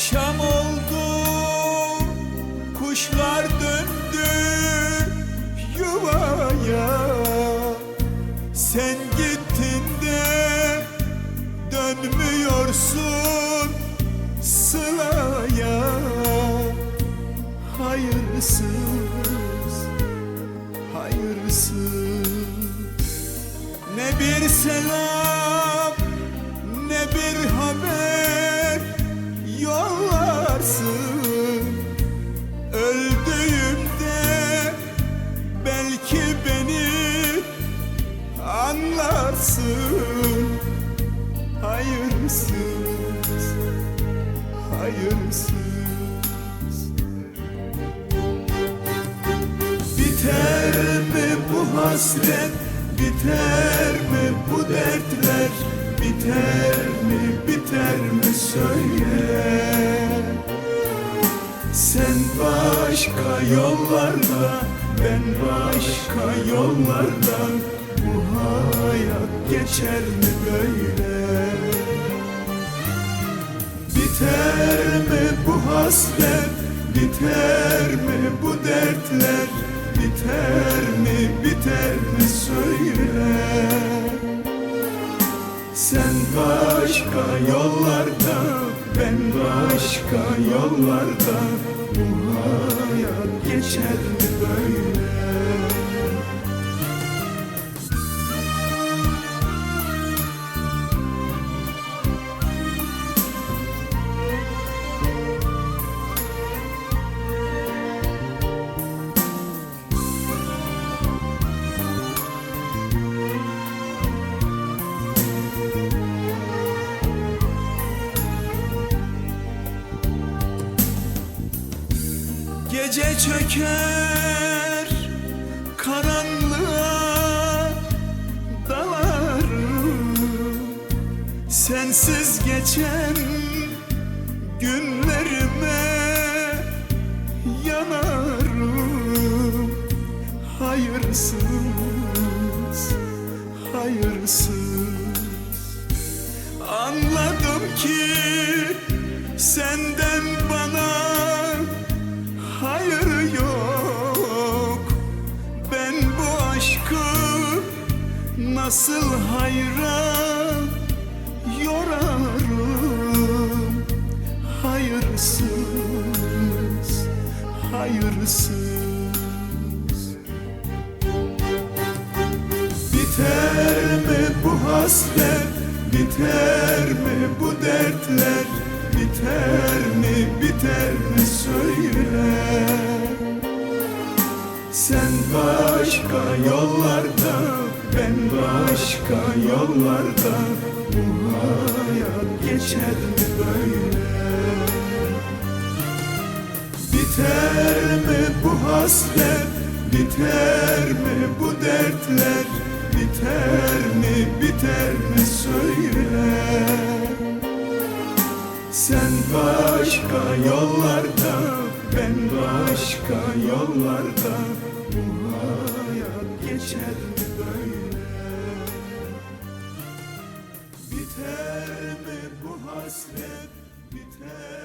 Akşam oldu Kuşlar döndü Yuvaya. Sen gittin de Dönmüyorsun Sılaya Hayırsız Hayırsız. Ne bir selam ne bir belki beni anlarsın. Hayırsız, hayırsız. Biter mi bu hasret? Biter mi bu dertler? Biter mi biter mi söyle Sen başka yollarda Ben başka yollarda. Bu hayat geçer mi böyle? Biter mi bu hasret? Biter mi bu dertler? Biter mi biter mi söyle? Sen başka yollarda Ben başka yollarda Bu hayat geçer mi böyle Gece çöker karanlığa dalarım Sensiz geçen günlerime yanarım Hayırsız, hayırsız. Anladım ki nasıl hayra yorarım? Hayırsız, hayırsız. Biter mi bu hasret? Biter mi bu dertler? Biter mi biter mi söyle Sen başka yollarda Ben başka yollarda Bu hayat geçer mi böyle? Biter mi bu hasret? Biter mi bu dertler? Biter mi biter mi söyle? Sen başka yollarda Ben başka yollarda Bu hayat geçer